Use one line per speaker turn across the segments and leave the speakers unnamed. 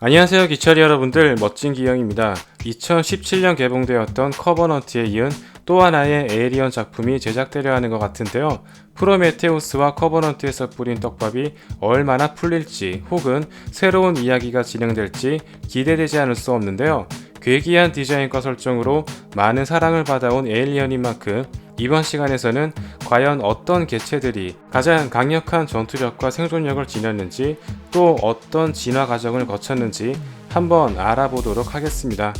안녕하세요 기철이 여러분들 멋진 기영입니다. 2017년 개봉되었던 커버넌트에 이은 또 하나의 에이리언 작품이 제작되려 하는 것 같은데요. 프로메테우스와 커버넌트에서 뿌린 떡밥이 얼마나 풀릴지 혹은 새로운 이야기가 진행될지 기대되지 않을 수 없는데요. 괴기한 디자인과 설정으로 많은 사랑을 받아온 에일리언인 만큼 이번 시간에서는 과연 어떤 개체들이 가장 강력한 전투력과 생존력을 지녔는지 또 어떤 진화 과정을 거쳤는지 한번 알아보도록 하겠습니다.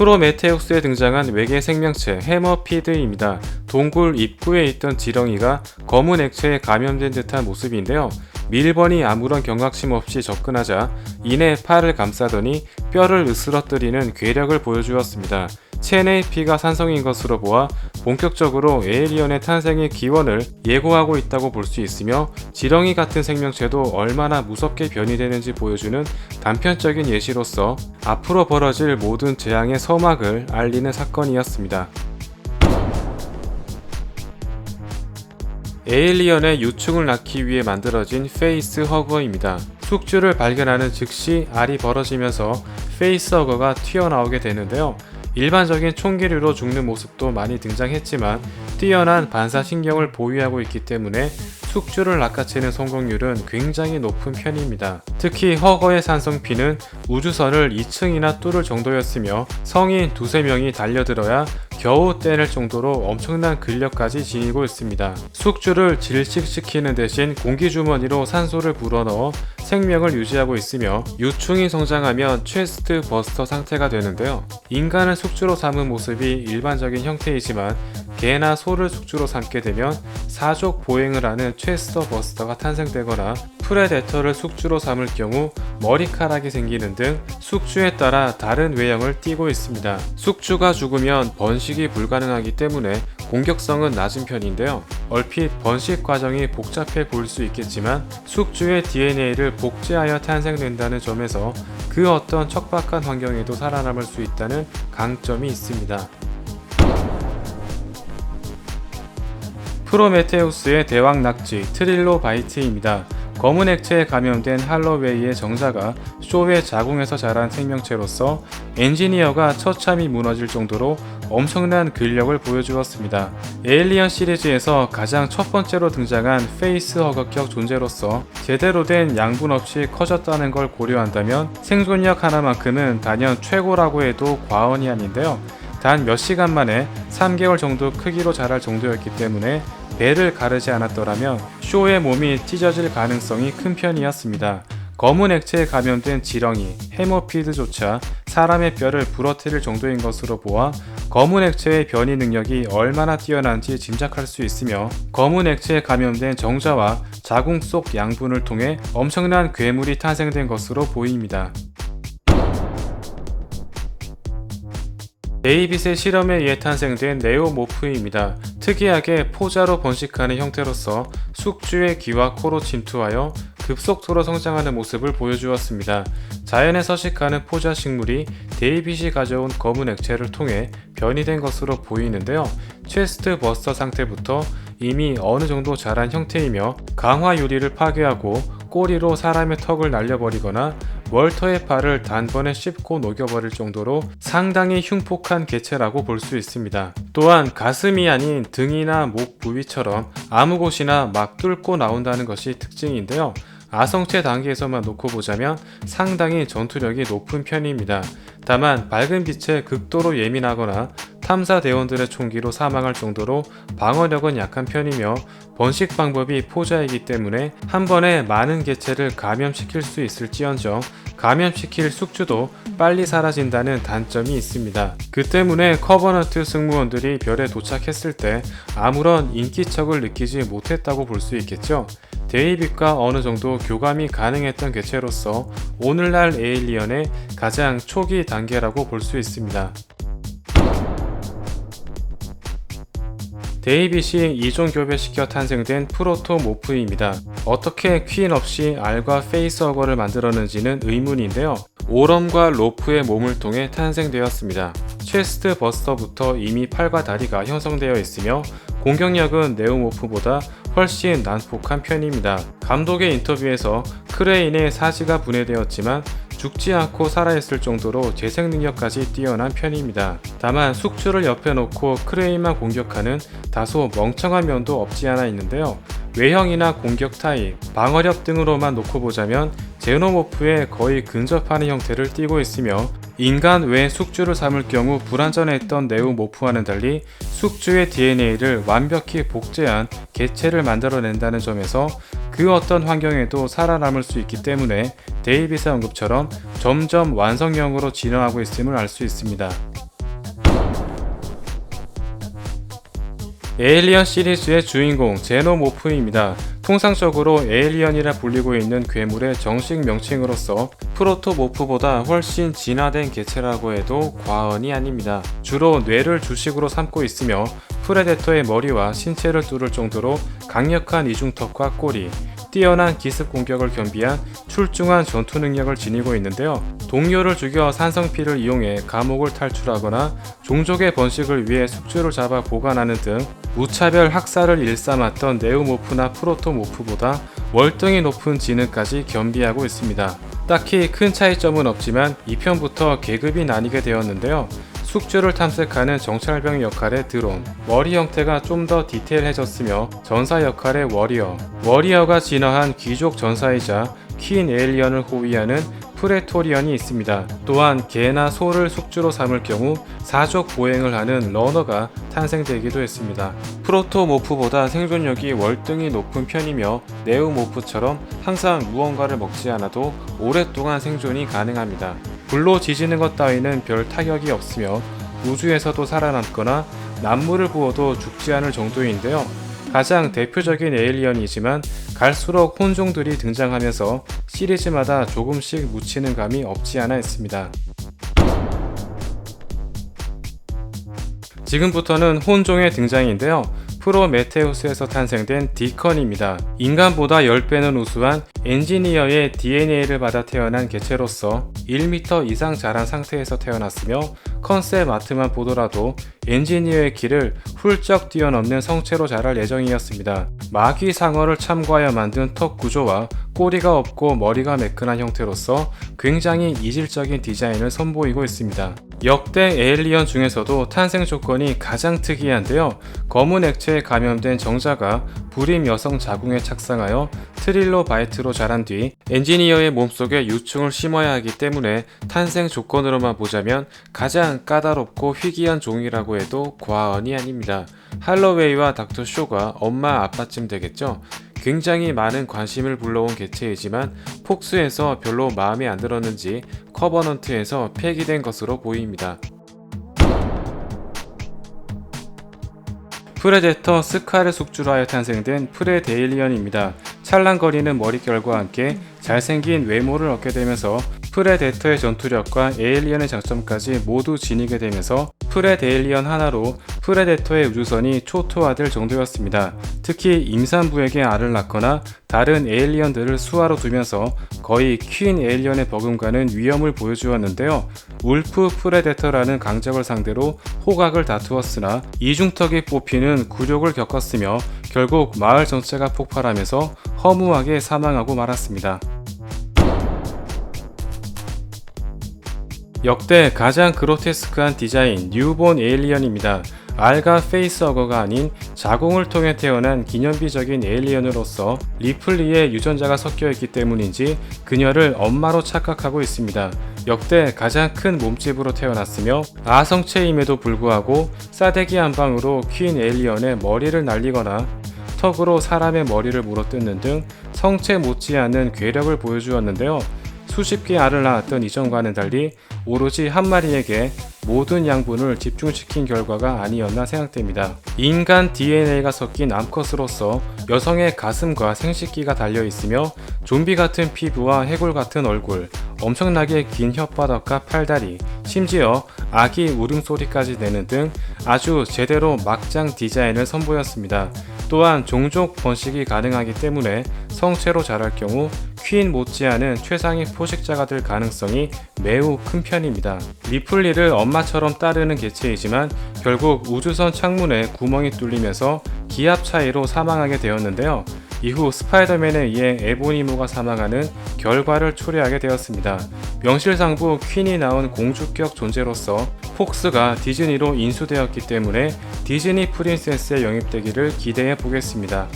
프로메테우스에 등장한 외계 생명체 해머피드입니다. 동굴 입구에 있던 지렁이가 검은 액체에 감염된 듯한 모습인데요. 밀번이 아무런 경각심 없이 접근하자 이내 팔을 감싸더니 뼈를 으스러뜨리는 괴력을 보여주었습니다. 피가 산성인 것으로 보아 본격적으로 에이리언의 탄생의 기원을 예고하고 있다고 볼 수 있으며 지렁이 같은 생명체도 얼마나 무섭게 변이되는지 보여주는 단편적인 예시로서 앞으로 벌어질 모든 재앙의 서막을 알리는 사건이었습니다. 에일리언의 유충을 낳기 위해 만들어진 페이스 허거입니다. 숙주를 발견하는 즉시 알이 벌어지면서 페이스 허거가 튀어나오게 되는데요. 일반적인 총기류로 죽는 모습도 많이 등장했지만 뛰어난 반사신경을 보유하고 있기 때문에 숙주를 낚아채는 성공률은 굉장히 높은 편입니다. 특히 허거의 산성피는 우주선을 2층이나 뚫을 정도였으며 성인 두세 명이 달려들어야 겨우 떼낼 정도로 엄청난 근력까지 지니고 있습니다. 숙주를 질식시키는 대신 공기주머니로 산소를 불어넣어 생명을 유지하고 있으며 유충이 성장하면 체스트 버스터 상태가 되는데요. 인간을 숙주로 삼은 모습이 일반적인 형태이지만 개나 소를 숙주로 삼게 되면 사족 보행을 하는 체스터 버스터가 탄생되거나 프레데터를 숙주로 삼을 경우 머리카락이 생기는 등 숙주에 따라 다른 외형을 띠고 있습니다. 숙주가 죽으면 번식이 불가능하기 때문에 공격성은 낮은 편인데요. 얼핏 번식 과정이 복잡해 보일 수 있겠지만 숙주의 DNA를 복제하여 탄생된다는 점에서 그 어떤 척박한 환경에도 살아남을 수 있다는 강점이 있습니다. 프로메테우스의 대왕 낙지 트릴로바이트입니다. 검은 액체에 감염된 할로웨이의 정자가 쇼의 자궁에서 자란 생명체로서 엔지니어가 처참히 무너질 정도로 엄청난 근력을 보여주었습니다. 에일리언 시리즈에서 가장 첫 번째로 등장한 페이스 허각격 존재로서 제대로 된 양분 없이 커졌다는 걸 고려한다면 생존력 하나만큼은 단연 최고라고 해도 과언이 아닌데요. 단 몇 시간 만에 3개월 정도 크기로 자랄 정도였기 때문에 배를 가르지 않았더라면 쇼의 몸이 찢어질 가능성이 큰 편이었습니다. 검은 액체에 감염된 지렁이, 헤모피드조차 사람의 뼈를 부러뜨릴 정도인 것으로 보아 검은 액체의 변이 능력이 얼마나 뛰어난지 짐작할 수 있으며 검은 액체에 감염된 정자와 자궁 속 양분을 통해 엄청난 괴물이 탄생된 것으로 보입니다. 데이빗의 실험에 의해 탄생된 네오모프입니다. 특이하게 포자로 번식하는 형태로서 숙주의 귀와 코로 침투하여 급속도로 성장하는 모습을 보여주었습니다. 자연에 서식하는 포자 식물이 데이빗이 가져온 검은 액체를 통해 변이된 것으로 보이는데요. 체스트 버스터 상태부터 이미 어느 정도 자란 형태이며 강화 유리를 파괴하고 꼬리로 사람의 턱을 날려버리거나 월터의 팔을 단번에 씹고 녹여버릴 정도로 상당히 흉폭한 개체라고 볼 수 있습니다. 또한 가슴이 아닌 등이나 목 부위처럼 아무 곳이나 막 뚫고 나온다는 것이 특징인데요. 아성체 단계에서만 놓고 보자면 상당히 전투력이 높은 편입니다. 다만 밝은 빛에 극도로 예민하거나 탐사 대원들의 총기로 사망할 정도로 방어력은 약한 편이며 번식 방법이 포자이기 때문에 한 번에 많은 개체를 감염시킬 수 있을지언정 감염시킬 숙주도 빨리 사라진다는 단점이 있습니다. 그 때문에 커버넌트 승무원들이 별에 도착했을 때 아무런 인기척을 느끼지 못했다고 볼 수 있겠죠. 데이빗과 어느 정도 교감이 가능했던 개체로서 오늘날 에일리언의 가장 초기 단계라고 볼 수 있습니다. 데이빗이 이종 교배시켜 탄생된 프로토모프입니다. 어떻게 퀸 없이 알과 페이스어거를 만들었는지는 의문인데요. 오럼과 로프의 몸을 통해 탄생되었습니다. 체스트 버스터부터 이미 팔과 다리가 형성되어 있으며 공격력은 네오모프보다 훨씬 난폭한 편입니다. 감독의 인터뷰에서 크레인의 사지가 분해되었지만 죽지 않고 살아있을 정도로 재생 능력까지 뛰어난 편입니다. 다만 숙주를 옆에 놓고 크레인만 공격하는 다소 멍청한 면도 없지 않아 있는데요. 외형이나 공격 타입, 방어력 등으로만 놓고 보자면 제노모프에 거의 근접하는 형태를 띠고 있으며 인간 외 숙주를 삼을 경우 불완전했던 네오 모프와는 달리 숙주의 DNA를 완벽히 복제한 개체를 만들어낸다는 점에서 그 어떤 환경에도 살아남을 수 있기 때문에 데이비스 언급처럼 점점 완성형으로 진화하고 있음을 알 수 있습니다. 에일리언 시리즈의 주인공 제노모프입니다. 통상적으로 에일리언이라 불리고 있는 괴물의 정식 명칭으로서 프로토모프보다 훨씬 진화된 개체라고 해도 과언이 아닙니다. 주로 뇌를 주식으로 삼고 있으며 프레데터의 머리와 신체를 뚫을 정도로 강력한 이중턱과 꼬리, 뛰어난 기습 공격을 겸비한 출중한 전투 능력을 지니고 있는데요. 동료를 죽여 산성피를 이용해 감옥을 탈출하거나 종족의 번식을 위해 숙주를 잡아 보관하는 등 무차별 학살을 일삼았던 네오모프나 프로토모프보다 월등히 높은 지능까지 겸비하고 있습니다. 딱히 큰 차이점은 없지만 2편부터 계급이 나뉘게 되었는데요. 숙주를 탐색하는 정찰병 역할의 드론, 머리 형태가 좀 더 디테일해졌으며 전사 역할의 워리어, 워리어가 진화한 귀족 전사이자 퀸 에일리언을 호위하는 프레토리언이 있습니다. 또한 개나 소를 숙주로 삼을 경우 사족 보행을 하는 러너가 탄생되기도 했습니다. 프로토모프보다 생존력이 월등히 높은 편이며 네오모프처럼 항상 무언가를 먹지 않아도 오랫동안 생존이 가능합니다. 불로 지지는 것 따위는 별 타격이 없으며 우주에서도 살아남거나 난물을 부어도 죽지 않을 정도인데요. 가장 대표적인 에일리언이지만 갈수록 혼종들이 등장하면서 시리즈마다 조금씩 묻히는 감이 없지 않아 있습니다. 지금부터는 혼종의 등장인데요. 프로 메테우스에서 탄생된 디컨입니다. 인간보다 10배는 우수한 엔지니어의 DNA를 받아 태어난 개체로서 1m 이상 자란 상태에서 태어났으며 컨셉 아트만 보더라도 엔지니어의 길을 훌쩍 뛰어넘는 성체로 자랄 예정이었습니다. 마귀 상어를 참고하여 만든 턱 구조와 꼬리가 없고 머리가 매끈한 형태로서 굉장히 이질적인 디자인을 선보이고 있습니다. 역대 에일리언 중에서도 탄생 조건이 가장 특이한데요. 검은 액체에 감염된 정자가 불임 여성 자궁에 착상하여 트릴로 바이트로 자란 뒤 엔지니어의 몸속에 유충을 심어야 하기 때문에 탄생 조건으로만 보자면 가장 까다롭고 희귀한 종이라고 해도 과언이 아닙니다. 할로웨이와 닥터 쇼가 엄마 아빠쯤 되겠죠. 굉장히 많은 관심을 불러온 개체이지만 폭스에서 별로 마음에 안 들었는지 커버넌트에서 폐기된 것으로 보입니다. 프레데터 스카를 숙주로 하여 탄생된 프레데일리언입니다. 찰랑거리는 머릿결과 함께 잘생긴 외모를 얻게 되면서 프레데터의 전투력과 에일리언의 장점까지 모두 지니게 되면서 프레데일리언 하나로 프레데터의 우주선이 초토화될 정도였습니다. 특히 임산부에게 알을 낳거나 다른 에일리언들을 수하로 두면서 거의 퀸 에일리언의 버금가는 위험을 보여주었는데요. 울프 프레데터라는 강적을 상대로 호각을 다투었으나 이중턱이 뽑히는 굴욕을 겪었으며 결국 마을 전체가 폭발하면서 허무하게 사망하고 말았습니다. 역대 가장 그로테스크한 디자인 뉴본 에일리언입니다. 알과 페이스어거가 아닌 자궁을 통해 태어난 기념비적인 에일리언으로서 리플리의 유전자가 섞여 있기 때문인지 그녀를 엄마로 착각하고 있습니다. 역대 가장 큰 몸집으로 태어났으며 아성체임에도 불구하고 싸대기 한 방으로 퀸 에일리언의 머리를 날리거나 턱으로 사람의 머리를 물어뜯는 등 성체 못지않은 괴력을 보여주었는데요. 수십 개 알을 낳았던 이전과는 달리 오로지 한 마리에게 모든 양분을 집중시킨 결과가 아니었나 생각됩니다. 인간 DNA가 섞인 암컷으로서 여성의 가슴과 생식기가 달려 있으며 좀비 같은 피부와 해골 같은 얼굴, 엄청나게 긴 혓바닥과 팔다리, 심지어 아기 울음소리까지 내는 등 아주 제대로 막장 디자인을 선보였습니다. 또한 종족 번식이 가능하기 때문에 성체로 자랄 경우 퀸 못지않은 최상위 포식자가 될 가능성이 매우 큰 편입니다. 리플리를 엄마처럼 따르는 개체이지만 결국 우주선 창문에 구멍이 뚫리면서 기압 차이로 사망하게 되었는데요. 이후 스파이더맨에 의해 에보니모가 사망하는 결과를 초래하게 되었습니다. 명실상부 퀸이 나온 공주격 존재로서 폭스가 디즈니로 인수되었기 때문에 디즈니 프린세스에 영입되기를 기대해 보겠습니다.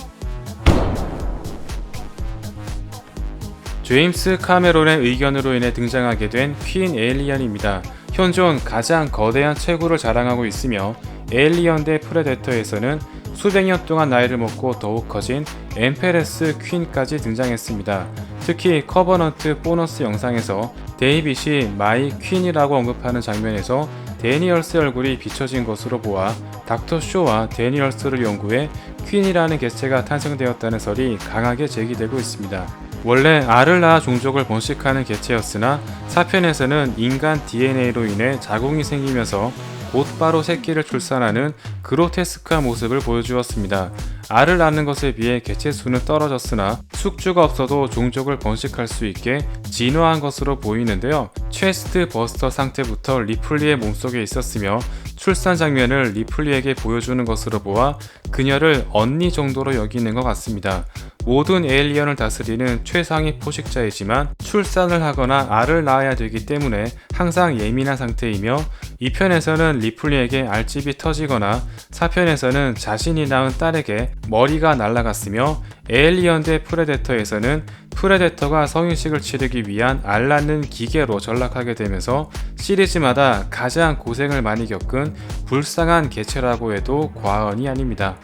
제임스 카메론의 의견으로 인해 등장하게 된 퀸 에일리언입니다. 현존 가장 거대한 체구를 자랑하고 있으며 에일리언 대 프레데터에서는 수백 년 동안 나이를 먹고 더욱 커진 엠페레스 퀸까지 등장했습니다. 특히 커버넌트 보너스 영상에서 데이빗이 마이 퀸이라고 언급하는 장면에서 데니얼스 얼굴이 비춰진 것으로 보아 닥터 쇼와 데니얼스를 연구해 퀸이라는 개체가 탄생되었다는 설이 강하게 제기되고 있습니다. 원래 낳아 종족을 번식하는 개체였으나 사편에서는 인간 DNA로 인해 자궁이 생기면서 곧바로 새끼를 출산하는 그로테스크한 모습을 보여주었습니다. 알을 낳는 것에 비해 개체 수는 떨어졌으나 숙주가 없어도 종족을 번식할 수 있게 진화한 것으로 보이는데요. 체스트 버스터 상태부터 리플리의 몸속에 있었으며 출산 장면을 리플리에게 보여주는 것으로 보아 그녀를 언니 정도로 여기는 것 같습니다. 모든 에일리언을 다스리는 최상위 포식자이지만 출산을 하거나 알을 낳아야 되기 때문에 항상 예민한 상태이며 2편에서는 리플리에게 알집이 터지거나 4편에서는 자신이 낳은 딸에게 머리가 날아갔으며 에일리언 대 프레데터에서는 프레데터가 성인식을 치르기 위한 알 낳는 기계로 전락하게 되면서 시리즈마다 가장 고생을 많이 겪은 불쌍한 개체라고 해도 과언이 아닙니다.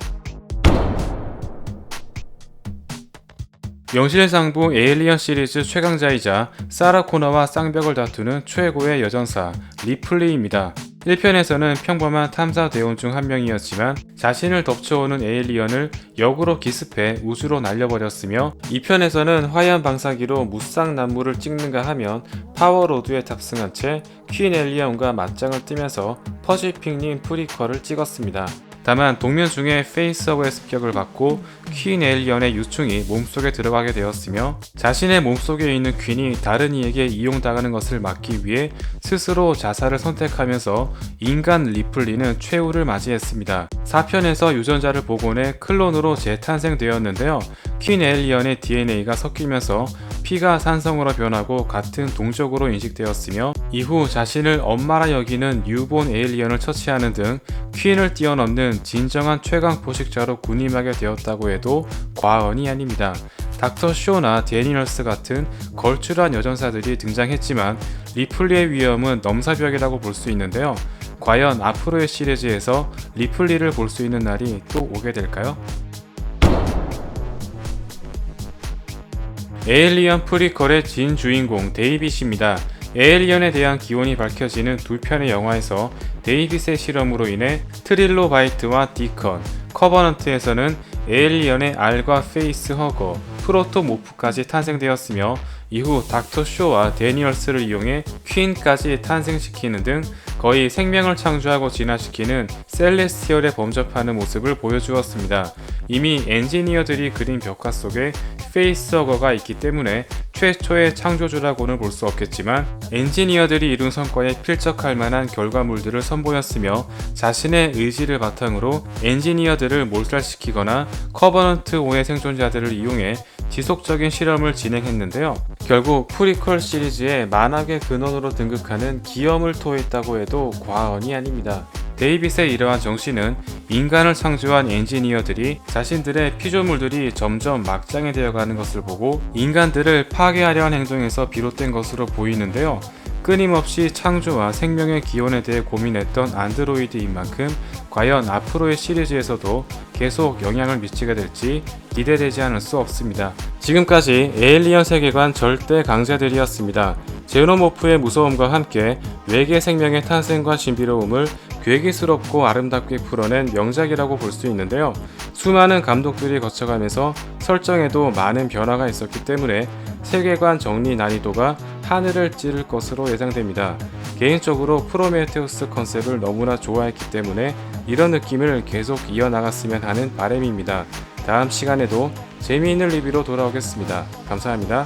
명실상부 에일리언 시리즈 최강자이자 사라 코너와 쌍벽을 다투는 최고의 여전사 리플리입니다. 1편에서는 평범한 탐사 대원 중 한 명이었지만 자신을 덮쳐오는 에일리언을 역으로 기습해 우주로 날려버렸으며 2편에서는 화염 방사기로 무쌍 난무를 찍는가 하면 파워로드에 탑승한 채 퀸 엘리언과 맞짱을 뜨면서 퍼시픽님 프리퀄을 찍었습니다. 다만 동면 중에 페이스업의 습격을 받고 퀸 에일리언의 유충이 몸속에 들어가게 되었으며 자신의 몸속에 있는 퀸이 다른 이에게 이용당하는 것을 막기 위해 스스로 자살을 선택하면서 인간 리플리는 최후를 맞이했습니다. 4편에서 유전자를 복원해 클론으로 재탄생되었는데요. 퀸 에일리언의 DNA가 섞이면서 피가 산성으로 변하고 같은 동족으로 인식되었으며 이후 자신을 엄마라 여기는 유본 에일리언을 처치하는 등 퀸을 뛰어넘는 진정한 최강 포식자로 군림하게 되었다고 해도 과언이 아닙니다. 닥터 쇼나 데니널스 같은 걸출한 여전사들이 등장했지만 리플리의 위험은 넘사벽이라고 볼 수 있는데요. 과연 앞으로의 시리즈에서 리플리를 볼 수 있는 날이 또 오게 될까요? 에일리언 프리퀄의 진 주인공 데이빗입니다. 에일리언에 대한 기원이 밝혀지는 두 편의 영화에서 데이빗의 실험으로 인해 트릴로바이트와 디컨, 커버넌트에서는 에일리언의 알과 페이스 허거, 프로토모프까지 탄생되었으며 이후 닥터 쇼와 데니얼스를 이용해 퀸까지 탄생시키는 등 거의 생명을 창조하고 진화시키는 셀레스티얼에 범접하는 모습을 보여주었습니다. 이미 엔지니어들이 그린 벽화 속에 페이스허거가 있기 때문에 최초의 창조주라고는 볼 수 없겠지만 엔지니어들이 이룬 성과에 필적할 만한 결과물들을 선보였으며 자신의 의지를 바탕으로 엔지니어들을 몰살시키거나 커버넌트 5의 생존자들을 이용해 지속적인 실험을 진행했는데요. 결국 프리퀄 시리즈의 만악의 근원으로 등극하는 기염을 토했다고 해도 과언이 아닙니다. 데이빗의 이러한 정신은 인간을 창조한 엔지니어들이 자신들의 피조물들이 점점 막장이 되어가는 것을 보고 인간들을 파괴하려 한 행동에서 비롯된 것으로 보이는데요. 끊임없이 창조와 생명의 기원에 대해 고민했던 안드로이드인 만큼 과연 앞으로의 시리즈에서도 계속 영향을 미치게 될지 기대되지 않을 수 없습니다. 지금까지 에일리언 세계관 절대 강자들이었습니다. 제노모프의 무서움과 함께 외계 생명의 탄생과 신비로움을 괴기스럽고 아름답게 풀어낸 명작이라고 볼 수 있는데요. 수많은 감독들이 거쳐가면서 설정에도 많은 변화가 있었기 때문에 세계관 정리 난이도가 하늘을 찌를 것으로 예상됩니다. 개인적으로 프로메테우스 컨셉을 너무나 좋아했기 때문에 이런 느낌을 계속 이어나갔으면 하는 바람입니다. 다음 시간에도 재미있는 리뷰로 돌아오겠습니다. 감사합니다.